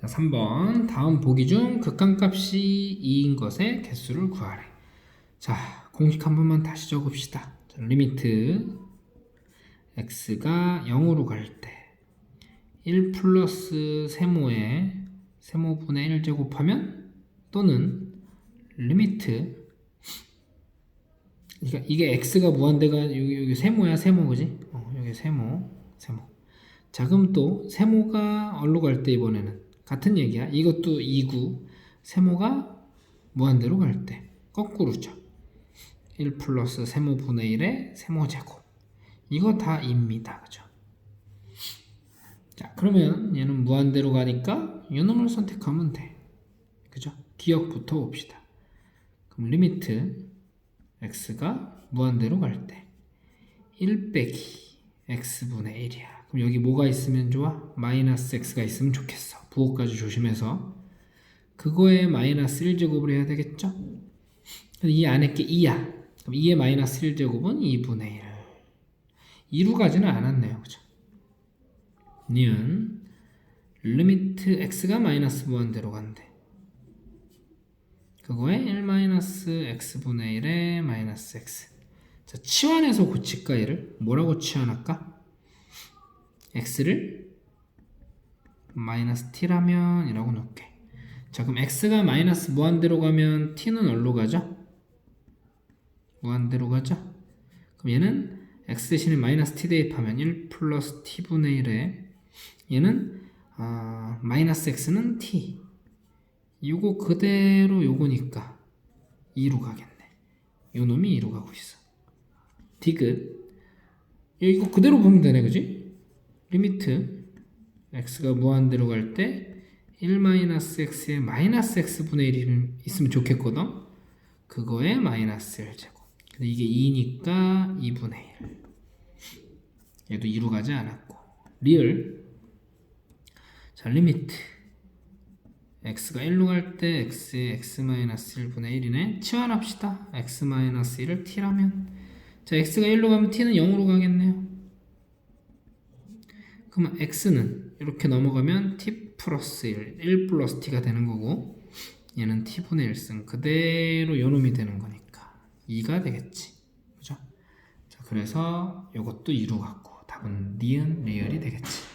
자, 3번 다음 보기 중 극한값이 2인 것의 개수를 구하래. 자, 공식 한 번만 다시 적읍시다. 자, 리미트 x가 0으로 갈 때 1 플러스 세모에 세모분의 1 제곱하면 또는 리미트 그러니까 이게 x가 무한대가 여기, 여기 세모야 세모 그지? 어, 여기 세모 세모 자 그럼 또 세모가 얼로 갈 때 이번에는 같은 얘기야. 이것도 2구. 세모가 무한대로 갈 때. 거꾸로죠. 1 플러스 세모 분의 1의 세모 제곱. 이거 다 2입니다. 그죠? 자 그러면 얘는 무한대로 가니까 요놈을 선택하면 돼. 그죠? 기억부터 봅시다. 그럼 리미트 x가 무한대로 갈 때. 1 빼기 x분의 1이야. 그럼 여기 뭐가 있으면 좋아? 마이너스 x가 있으면 좋겠어. 부호까지 조심해서 그거에 마이너스 1제곱을 해야 되겠죠? 이 안에 게 2야. 그럼 2의 마이너스 1제곱은 2분의 1. 2로 가지는 않았네요. 그죠? 니은 리미트 x가 마이너스 무한대로 간대. 그거에 1-x분의 1에 마이너스 x 자 치환해서 고칠까 얘를 뭐라고 치환할까? x를 마이너스 t라면 이라고 놓을게 자 그럼 x가 마이너스 무한대로 가면 t는 어디로 가죠? 무한대로 가죠? 그럼 얘는 x 대신에 마이너스 t 대입하면 1 플러스 t분의 1에 얘는 아, 마이너스 x는 t 요거 그대로 요거니까 2로 가겠네. 요 놈이 2로 가고 있어. 디귿. 이거 그대로 보면 되네, 그지? 리미트 x가 무한대로 갈 때 1-x에 마이너스 x분의 1이 있으면 좋겠거든? 그거에 마이너스 1제곱. 근데 이게 2니까 2분의 1. 얘도 2로 가지 않았고. 리얼. 자, 리미트. x가 1로 갈 때 x에 x-1분의 1이네 치환합시다 x-1을 t라면 자 x가 1로 가면 t는 0으로 가겠네요. 그러면 x는 이렇게 넘어가면 t 플러스 1, 1 플러스 t가 되는 거고 얘는 t분의 1승. 그대로 요놈이 되는 거니까 2가 되겠지. 그죠? 자 그래서 이것도 2로 갔고 답은 니은 리얼이 되겠지